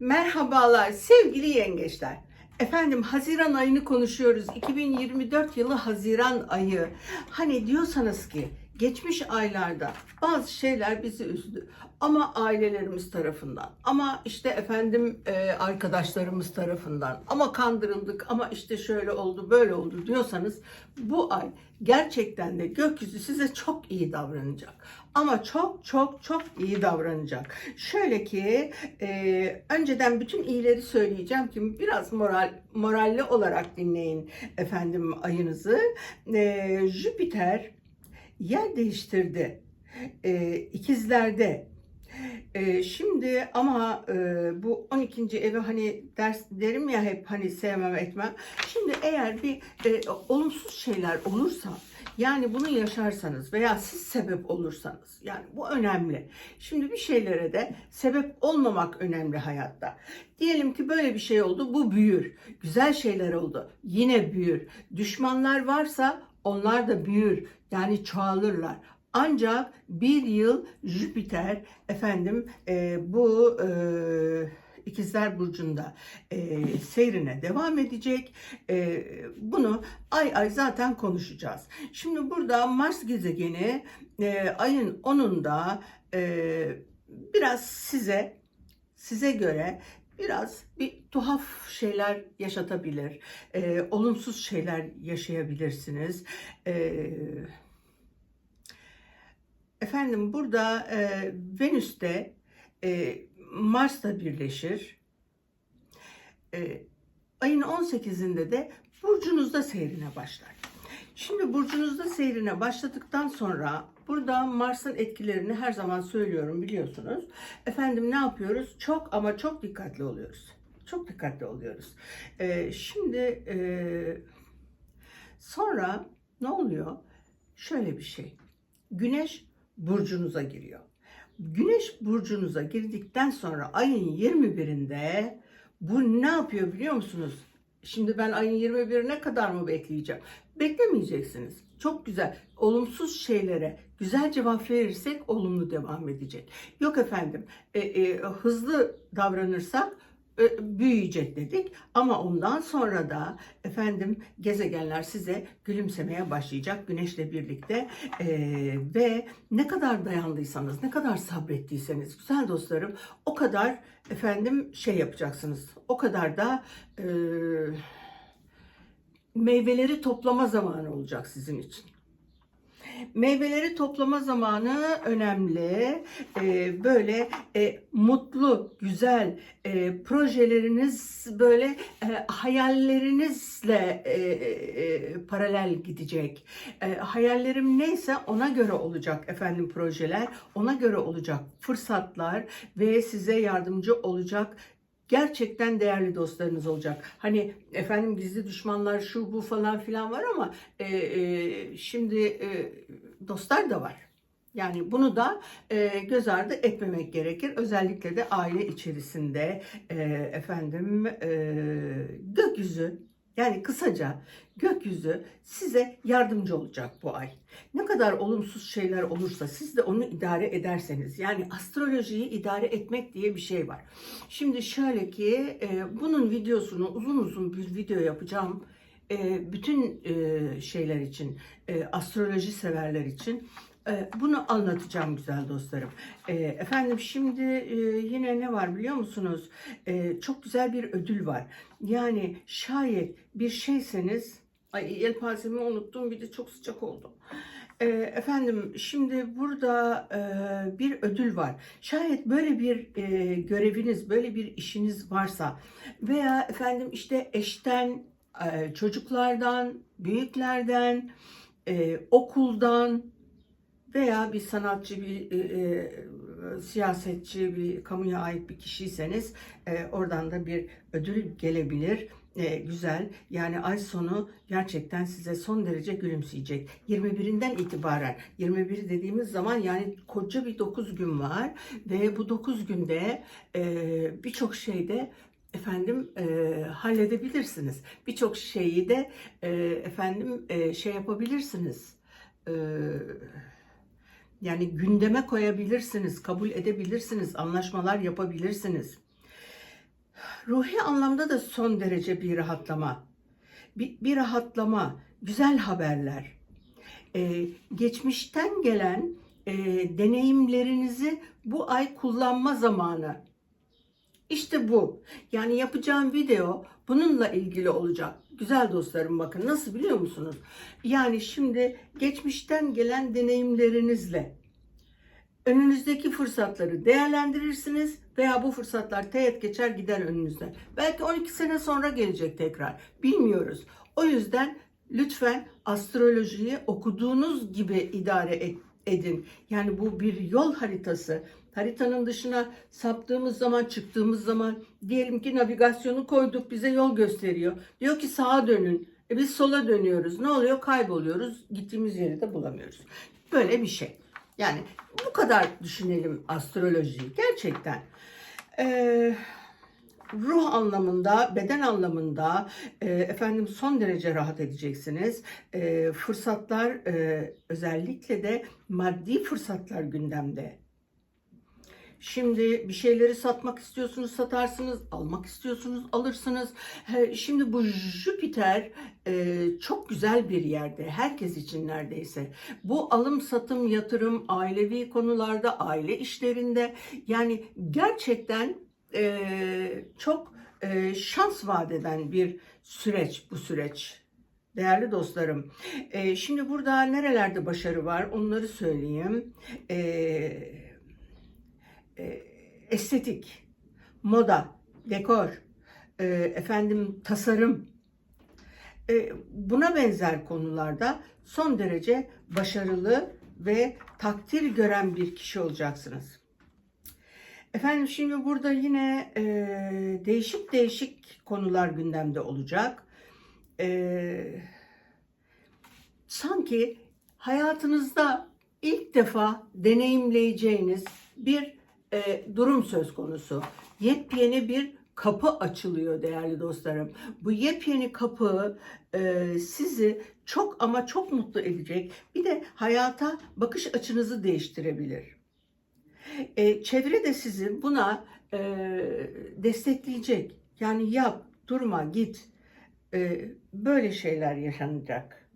Merhabalar sevgili yengeçler. Efendim Haziran ayını konuşuyoruz. 2024 yılı Haziran ayı. Hani diyorsanız ki geçmiş aylarda bazı şeyler bizi üzdü. Ama ailelerimiz tarafından, ama işte efendim e, arkadaşlarımız tarafından, ama kandırıldık, ama işte şöyle oldu, böyle oldu diyorsanız bu ay gerçekten de gökyüzü size çok iyi davranacak. Ama çok çok çok iyi davranacak. Şöyle ki e, önceden bütün iyileri söyleyeceğim ki biraz moral moralli olarak dinleyin efendim ayınızı. E, Jüpiter yer değiştirdi. E, ikizlerde e, şimdi ama e, bu 12. evi hani ders derim ya hep hani sevmem etmem. Şimdi eğer bir e, olumsuz şeyler olursa yani bunu yaşarsanız veya siz sebep olursanız yani bu önemli. Şimdi bir şeylere de sebep olmamak önemli hayatta. Diyelim ki böyle bir şey oldu bu büyür. Güzel şeyler oldu yine büyür. Düşmanlar varsa onlar da büyür. Yani çoğalırlar. Ancak bir yıl Jüpiter efendim e, bu e, İkizler Burcu'nda e, seyrine devam edecek. E, bunu ay ay zaten konuşacağız. Şimdi burada Mars gezegeni e, ayın 10'unda e, biraz size size göre biraz bir tuhaf şeyler yaşatabilir. E, olumsuz şeyler yaşayabilirsiniz. E, efendim burada e, Venüs'te e, Mars'ta birleşir. E, ayın 18'inde de burcunuzda seyrine başlar. Şimdi burcunuzda seyrine başladıktan sonra burada Mars'ın etkilerini her zaman söylüyorum biliyorsunuz. Efendim ne yapıyoruz? Çok ama çok dikkatli oluyoruz. Çok dikkatli oluyoruz. E, şimdi e, sonra ne oluyor? Şöyle bir şey. Güneş burcunuza giriyor. Güneş burcunuza girdikten sonra ayın 21'inde bu ne yapıyor biliyor musunuz? Şimdi ben ayın 21'ine kadar mı bekleyeceğim? Beklemeyeceksiniz. Çok güzel. Olumsuz şeylere güzel cevap verirsek olumlu devam edecek. Yok efendim e, e, hızlı davranırsak e, büyüyecek dedik ama ondan sonra da efendim gezegenler size gülümsemeye başlayacak güneşle birlikte E, ve ne kadar dayandıysanız ne kadar sabrettiyseniz güzel dostlarım o kadar efendim şey yapacaksınız o kadar da e, meyveleri toplama zamanı olacak sizin için. Meyveleri toplama zamanı önemli. Ee, böyle e, mutlu, güzel e, projeleriniz böyle e, hayallerinizle e, e, paralel gidecek. E, hayallerim neyse ona göre olacak efendim projeler. Ona göre olacak fırsatlar ve size yardımcı olacak gerçekten değerli dostlarınız olacak. Hani efendim gizli düşmanlar şu bu falan filan var ama e, e, şimdi e, dostlar da var. Yani bunu da e, göz ardı etmemek gerekir. Özellikle de aile içerisinde e, efendim e, gökyüzü yani kısaca gökyüzü size yardımcı olacak bu ay. Ne kadar olumsuz şeyler olursa siz de onu idare ederseniz yani astrolojiyi idare etmek diye bir şey var. Şimdi şöyle ki e, bunun videosunu uzun uzun bir video yapacağım. E, bütün e, şeyler için, e, astroloji severler için bunu anlatacağım güzel dostlarım. E, efendim şimdi e, yine ne var biliyor musunuz? E, çok güzel bir ödül var. Yani şayet bir şeyseniz, ay yelpazemi unuttum bir de çok sıcak oldu. Efendim şimdi burada e, bir ödül var. Şayet böyle bir e, göreviniz, böyle bir işiniz varsa veya efendim işte eşten, çocuklardan, büyüklerden, okuldan, veya bir sanatçı, bir e, e, siyasetçi, bir kamuya ait bir kişiyseniz e, oradan da bir ödül gelebilir. E, güzel. Yani ay sonu gerçekten size son derece gülümseyecek. 21'inden itibaren 21 dediğimiz zaman yani koca bir 9 gün var ve bu 9 günde e, birçok şeyde efendim e, halledebilirsiniz. Birçok şeyi de e, efendim e, şey yapabilirsiniz. E, yani gündeme koyabilirsiniz, kabul edebilirsiniz, anlaşmalar yapabilirsiniz. ruhi anlamda da son derece bir rahatlama. Bir, bir rahatlama, güzel haberler. Ee, geçmişten gelen e, deneyimlerinizi bu ay kullanma zamanı. İşte bu. Yani yapacağım video bununla ilgili olacak. Güzel dostlarım bakın nasıl biliyor musunuz? Yani şimdi geçmişten gelen deneyimlerinizle önünüzdeki fırsatları değerlendirirsiniz veya bu fırsatlar teğet geçer gider önünüzden. Belki 12 sene sonra gelecek tekrar. Bilmiyoruz. O yüzden lütfen astrolojiyi okuduğunuz gibi idare edin. Yani bu bir yol haritası. Haritanın dışına saptığımız zaman, çıktığımız zaman diyelim ki navigasyonu koyduk bize yol gösteriyor. Diyor ki sağa dönün. E biz sola dönüyoruz. Ne oluyor? Kayboluyoruz. Gittiğimiz yeri de bulamıyoruz. Böyle bir şey. Yani bu kadar düşünelim astrolojiyi gerçekten. Ee, ruh anlamında, beden anlamında e, efendim son derece rahat edeceksiniz. E, fırsatlar e, özellikle de maddi fırsatlar gündemde. Şimdi bir şeyleri satmak istiyorsunuz satarsınız, almak istiyorsunuz alırsınız. Şimdi bu Jüpiter e, çok güzel bir yerde, herkes için neredeyse. Bu alım satım, yatırım, ailevi konularda, aile işlerinde yani gerçekten e, çok e, şans vaat bir süreç bu süreç. Değerli dostlarım, şimdi burada nerelerde başarı var onları söyleyeyim. E, e, estetik, moda, dekor, e, efendim tasarım, e, buna benzer konularda son derece başarılı ve takdir gören bir kişi olacaksınız. Efendim şimdi burada yine e, değişik değişik konular gündemde olacak. E, sanki hayatınızda ilk defa deneyimleyeceğiniz bir e, durum söz konusu. Yepyeni bir kapı açılıyor değerli dostlarım. Bu yepyeni kapı e, sizi çok ama çok mutlu edecek. Bir de hayata bakış açınızı değiştirebilir. E, çevre de sizi buna e, destekleyecek. Yani yap, durma, git. E, böyle şeyler yaşanacak.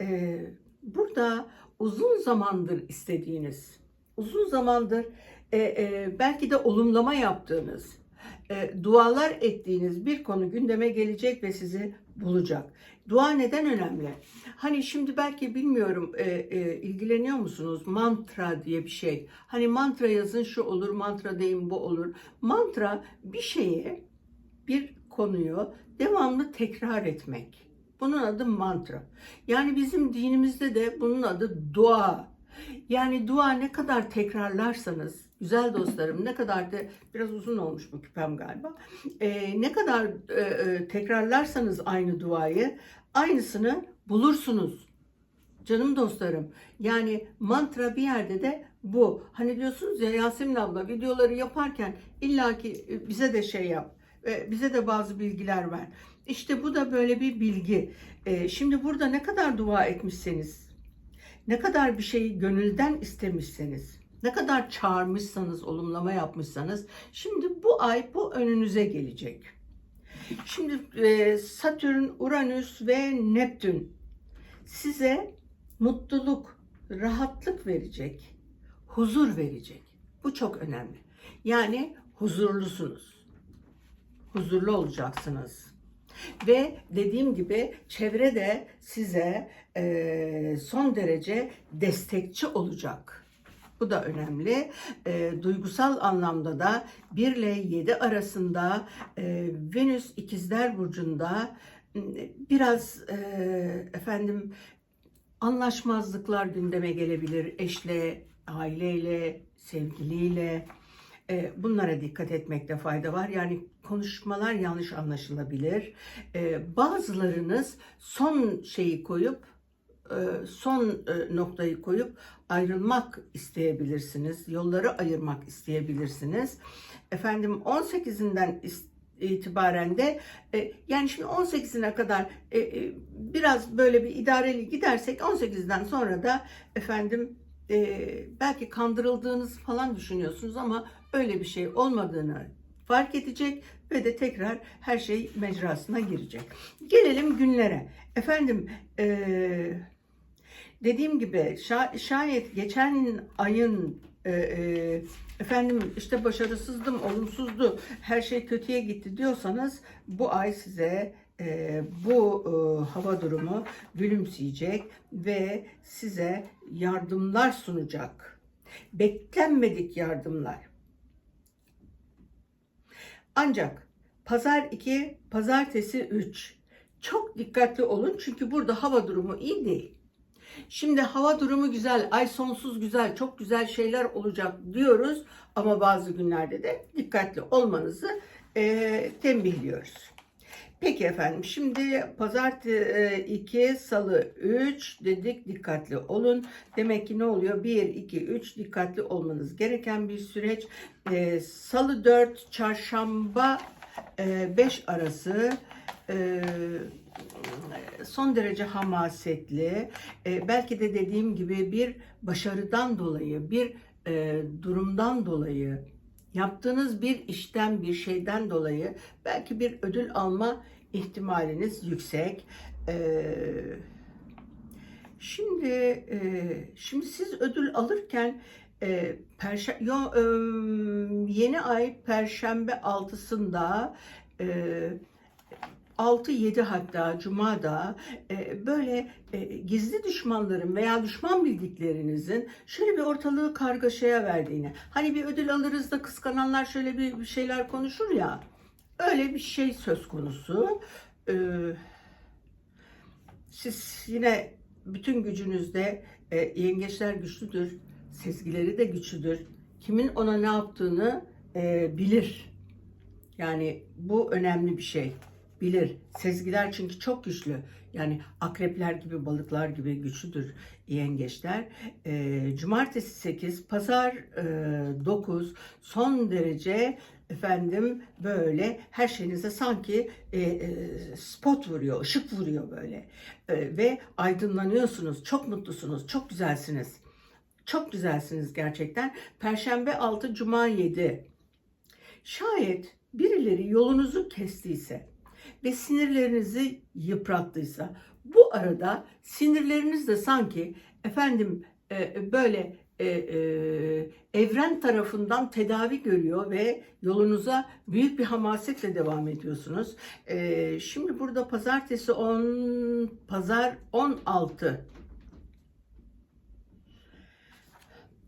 E, burada uzun zamandır istediğiniz, uzun zamandır e, e, belki de olumlama yaptığınız, e, dualar ettiğiniz bir konu gündeme gelecek ve sizi bulacak. Dua neden önemli? Hani şimdi belki bilmiyorum e, e, ilgileniyor musunuz? Mantra diye bir şey. Hani mantra yazın şu olur, mantra deyin bu olur. Mantra bir şeyi, bir konuyu devamlı tekrar etmek. Bunun adı mantra. Yani bizim dinimizde de bunun adı dua. Yani dua ne kadar tekrarlarsanız, güzel dostlarım ne kadar da biraz uzun olmuş bu küpem galiba. Ee, ne kadar e, e, tekrarlarsanız aynı duayı, aynısını bulursunuz. Canım dostlarım. Yani mantra bir yerde de bu. Hani diyorsunuz ya Yasemin abla videoları yaparken illaki e, bize de şey yap. e, Bize de bazı bilgiler ver. İşte bu da böyle bir bilgi. E, Şimdi burada ne kadar dua etmişseniz, ne kadar bir şeyi gönülden istemişseniz, ne kadar çağırmışsanız, olumlama yapmışsanız, şimdi bu ay bu önünüze gelecek. Şimdi e, Satürn, Uranüs ve Neptün size mutluluk, rahatlık verecek, huzur verecek. Bu çok önemli. Yani huzurlusunuz. Huzurlu olacaksınız. Ve dediğim gibi çevre de size e, son derece destekçi olacak. Bu da önemli. E, duygusal anlamda da 1 ile 7 arasında e, Venüs ikizler burcunda biraz e, efendim anlaşmazlıklar gündeme gelebilir. Eşle, aileyle, sevgiliyle. E, bunlara dikkat etmekte fayda var. Yani konuşmalar yanlış anlaşılabilir. E, bazılarınız son şeyi koyup e, son e, noktayı koyup ayrılmak isteyebilirsiniz. Yolları ayırmak isteyebilirsiniz. Efendim 18'inden is- itibaren de e, yani şimdi 18'ine kadar biraz böyle bir idareli gidersek 18'den sonra da efendim e, belki kandırıldığınız falan düşünüyorsunuz ama öyle bir şey olmadığını fark edecek ve de tekrar her şey mecrasına girecek. Gelelim günlere. Efendim eee, dediğim gibi şa- şayet geçen ayın e, e, efendim işte başarısızdım, olumsuzdu, her şey kötüye gitti diyorsanız bu ay size e, bu e, hava durumu gülümseyecek ve size yardımlar sunacak. Beklenmedik yardımlar. Ancak pazar 2, pazartesi 3 çok dikkatli olun çünkü burada hava durumu iyi değil. Şimdi hava durumu güzel, ay sonsuz güzel, çok güzel şeyler olacak diyoruz ama bazı günlerde de dikkatli olmanızı eee tembihliyoruz. Peki efendim şimdi pazartesi 2, salı 3 dedik dikkatli olun. Demek ki ne oluyor? 1, 2, 3 dikkatli olmanız gereken bir süreç. Eee, salı 4, çarşamba 5 arası eee, son derece hamasetli, e, belki de dediğim gibi bir başarıdan dolayı, bir e, durumdan dolayı, yaptığınız bir işten, bir şeyden dolayı belki bir ödül alma ihtimaliniz yüksek. E, şimdi e, şimdi siz ödül alırken e, yo, e, yeni ay Perşembe 6'sında e, 6-7 hatta Cuma'da e, böyle e, gizli düşmanların veya düşman bildiklerinizin şöyle bir ortalığı kargaşaya verdiğini. Hani bir ödül alırız da kıskananlar şöyle bir, bir şeyler konuşur ya. Öyle bir şey söz konusu. E, siz yine bütün gücünüzde e, yengeçler güçlüdür. Sezgileri de güçlüdür. Kimin ona ne yaptığını e, bilir. Yani bu önemli bir şey bilir. Sezgiler çünkü çok güçlü. Yani akrepler gibi, balıklar gibi güçlüdür yengeçler. E, cumartesi 8, pazar e, 9 son derece efendim böyle her şeyinize sanki e, e, spot vuruyor, ışık vuruyor böyle. E, ve aydınlanıyorsunuz, çok mutlusunuz, çok güzelsiniz. Çok güzelsiniz gerçekten. Perşembe 6, Cuma 7. Şayet birileri yolunuzu kestiyse, ve sinirlerinizi yıprattıysa bu arada sinirleriniz de sanki efendim e, böyle e, e, evren tarafından tedavi görüyor ve yolunuza büyük bir hamasetle devam ediyorsunuz. E, şimdi burada pazartesi 10, pazar 16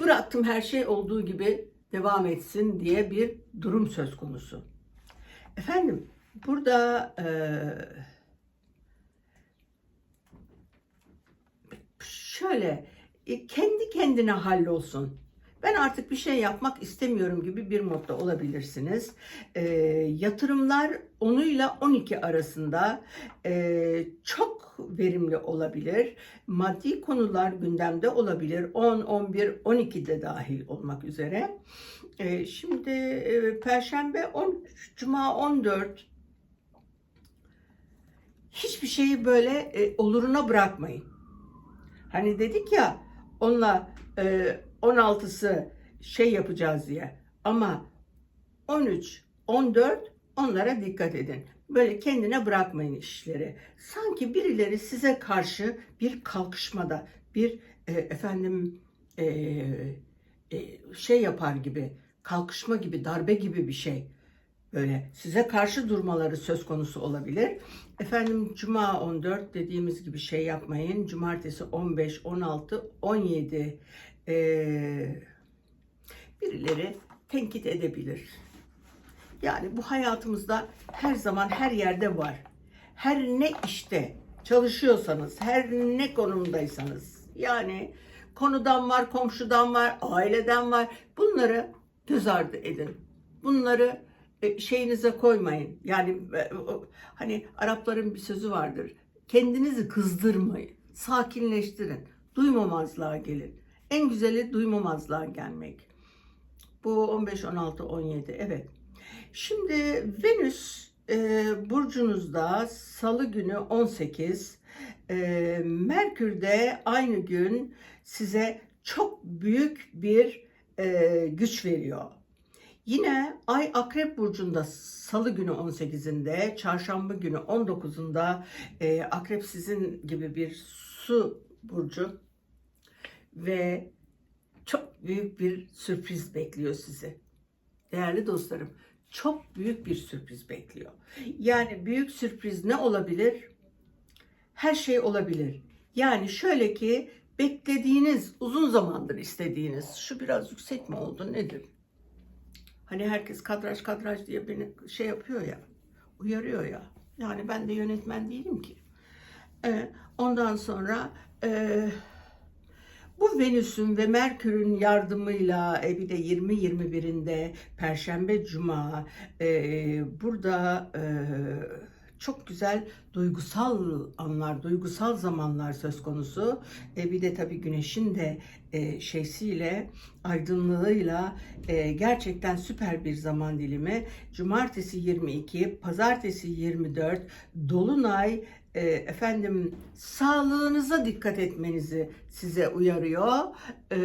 bıraktım her şey olduğu gibi devam etsin diye bir durum söz konusu. Efendim Burada e, şöyle e, kendi kendine hallolsun. Ben artık bir şey yapmak istemiyorum gibi bir modda olabilirsiniz. E, yatırımlar 10 ile 12 arasında e, çok verimli olabilir. Maddi konular gündemde olabilir. 10, 11, 12 de dahil olmak üzere. E, şimdi e, Perşembe 13, Cuma 14, hiçbir şeyi böyle e, oluruna bırakmayın. Hani dedik ya onunla e, 16'sı şey yapacağız diye. Ama 13, 14 onlara dikkat edin. Böyle kendine bırakmayın işleri. Sanki birileri size karşı bir kalkışmada, bir e, efendim e, e, şey yapar gibi, kalkışma gibi, darbe gibi bir şey böyle size karşı durmaları söz konusu olabilir. Efendim cuma 14 dediğimiz gibi şey yapmayın. Cumartesi 15, 16, 17 ee, birileri tenkit edebilir. Yani bu hayatımızda her zaman her yerde var. Her ne işte çalışıyorsanız, her ne konumdaysanız yani konudan var, komşudan var, aileden var. Bunları göz ardı edin. Bunları şeyinize koymayın. Yani e, hani Arapların bir sözü vardır. Kendinizi kızdırmayın. Sakinleştirin. Duymamazlığa gelin. En güzeli duymamazlığa gelmek. Bu 15, 16, 17. Evet. Şimdi Venüs e, burcunuzda salı günü 18 e, Merkür'de aynı gün size çok büyük bir e, güç veriyor. Yine Ay Akrep Burcu'nda Salı günü 18'inde, Çarşamba günü 19'unda e, Akrep sizin gibi bir su burcu ve çok büyük bir sürpriz bekliyor sizi. Değerli dostlarım, çok büyük bir sürpriz bekliyor. Yani büyük sürpriz ne olabilir? Her şey olabilir. Yani şöyle ki beklediğiniz, uzun zamandır istediğiniz, şu biraz yüksek mi oldu nedir? Hani herkes kadraj kadraj diye beni şey yapıyor ya, uyarıyor ya. Yani ben de yönetmen değilim ki. Ee, ondan sonra e, bu Venüs'ün ve Merkür'ün yardımıyla e, bir de 20-21'inde Perşembe Cuma e, burada e, çok güzel duygusal anlar, duygusal zamanlar söz konusu. E, bir de tabii Güneş'in de e, şeysiyle, aydınlığıyla e, gerçekten süper bir zaman dilimi. Cumartesi 22, Pazartesi 24, Dolunay e, efendim sağlığınıza dikkat etmenizi size uyarıyor. E,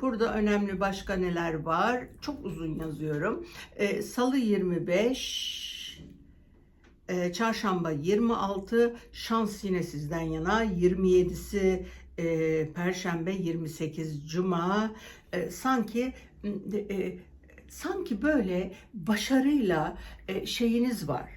burada önemli başka neler var? Çok uzun yazıyorum. E, Salı 25, e, Çarşamba 26, şans yine sizden yana. 27'si e, Perşembe, 28 Cuma. E, sanki e, sanki böyle başarıyla e, şeyiniz var.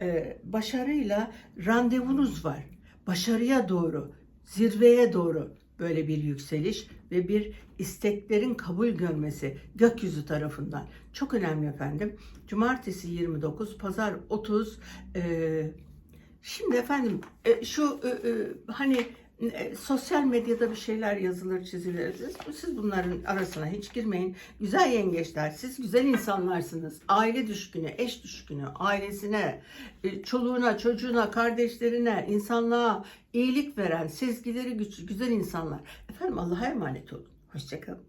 E, başarıyla randevunuz var. Başarıya doğru, zirveye doğru böyle bir yükseliş ve bir isteklerin kabul görmesi gökyüzü tarafından. Çok önemli efendim. Cumartesi 29, pazar 30. E, şimdi efendim e, şu e, e, hani e, sosyal medyada bir şeyler yazılır çizilir. Siz, bunların arasına hiç girmeyin. Güzel yengeçler, siz güzel insanlarsınız. Aile düşkünü, eş düşkünü, ailesine, e, çoluğuna, çocuğuna, kardeşlerine, insanlığa iyilik veren, sezgileri güçlü, güzel insanlar. Efendim Allah'a emanet olun. Hoşçakalın.